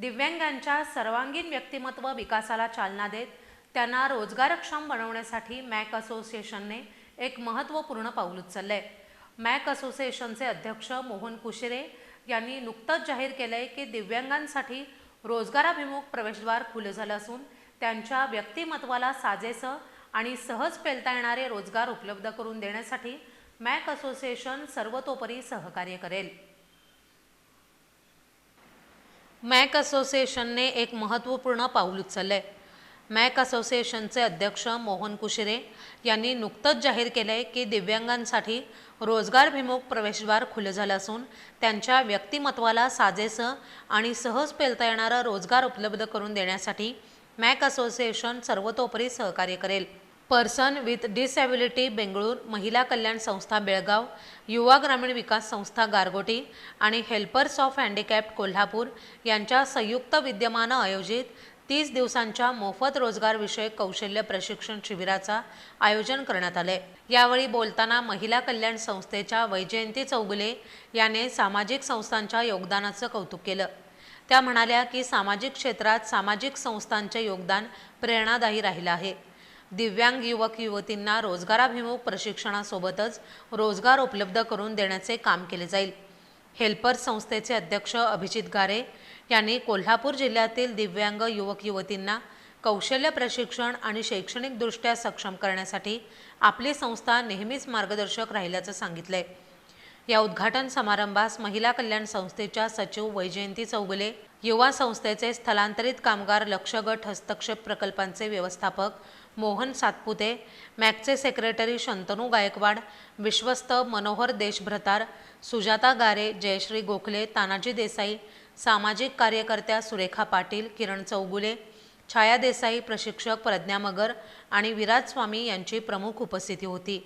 दिव्यांगांच्या सर्वांगीण व्यक्तिमत्व विकासाला चालना देत त्यांना रोजगारक्षम बनवण्यासाठी मॅक असोसिएशनने एक महत्त्वपूर्ण पाऊल उचललं आहे मॅक असोसिएशनचे अध्यक्ष मोहन कुशिरे यांनी नुकतंच जाहीर केलं आहे की दिव्यांगांसाठी रोजगाराभिमुख प्रवेशद्वार खुलं झालं असून त्यांच्या व्यक्तिमत्वाला साजेसं आणि सहज पेलता येणारे रोजगार उपलब्ध करून देण्यासाठी मॅक असोसिएशन सर्वतोपरी सहकार्य करेल. मॅक असोसिएशनने एक महत्त्वपूर्ण पाऊल उचललं आहे मॅक असोसिएशनचे अध्यक्ष मोहन कुशिरे यांनी नुकतंच जाहीर केलं आहे की दिव्यांगांसाठी रोजगारभिमुख प्रवेशद्वार खुलं झालं असून त्यांच्या व्यक्तिमत्वाला साजेसं आणि सहज पेलता येणारा रोजगार उपलब्ध करून देण्यासाठी मॅक असोसिएशन सर्वतोपरी सहकार्य करेल. पर्सन विथ डिसॅबिलिटी बेंगळूर महिला कल्याण संस्था बेळगाव युवा ग्रामीण विकास संस्था गारगोटी आणि हेल्पर्स ऑफ हँडिकॅप्ड कोल्हापूर यांच्या संयुक्त विद्यमानं आयोजित तीस दिवसांच्या मोफत रोजगारविषयक कौशल्य प्रशिक्षण शिबिराचा आयोजन करण्यात आले. यावेळी बोलताना महिला कल्याण संस्थेच्या वैजयंती चौगुले याने सामाजिक संस्थांच्या योगदानाचं कौतुक केलं. त्या म्हणाल्या की सामाजिक क्षेत्रात सामाजिक संस्थांचे योगदान प्रेरणादायी राहिलं आहे. दिव्यांग युवक युवतींना रोजगाराभिमुख प्रशिक्षणासोबतच रोजगार उपलब्ध करून देण्याचे काम केले जाईल. हेल्पर संस्थेचे अध्यक्ष अभिजित गारे यांनी कोल्हापूर जिल्ह्यातील दिव्यांग युवक युवतींना कौशल्य प्रशिक्षण आणि शैक्षणिकदृष्ट्या सक्षम करण्यासाठी आपली संस्था नेहमीच मार्गदर्शक राहिल्याचं सांगितलंय. या उद्घाटन समारंभास महिला कल्याण संस्थेच्या सचिव वैजयंती चौगुले युवा संस्थेचे स्थलांतरित कामगार लक्ष गट हस्तक्षेप प्रकल्पांचे व्यवस्थापक मोहन सातपुते मॅकचे सेक्रेटरी शंतनू गायकवाड विश्वस्त मनोहर देशभ्रतार सुजाता गारे जयश्री गोखले तानाजी देसाई सामाजिक कार्यकर्त्या सुरेखा पाटील किरण चौगुले छाया देसाई प्रशिक्षक प्रज्ञा मगर आणि विराज स्वामी यांची प्रमुख उपस्थिती होती.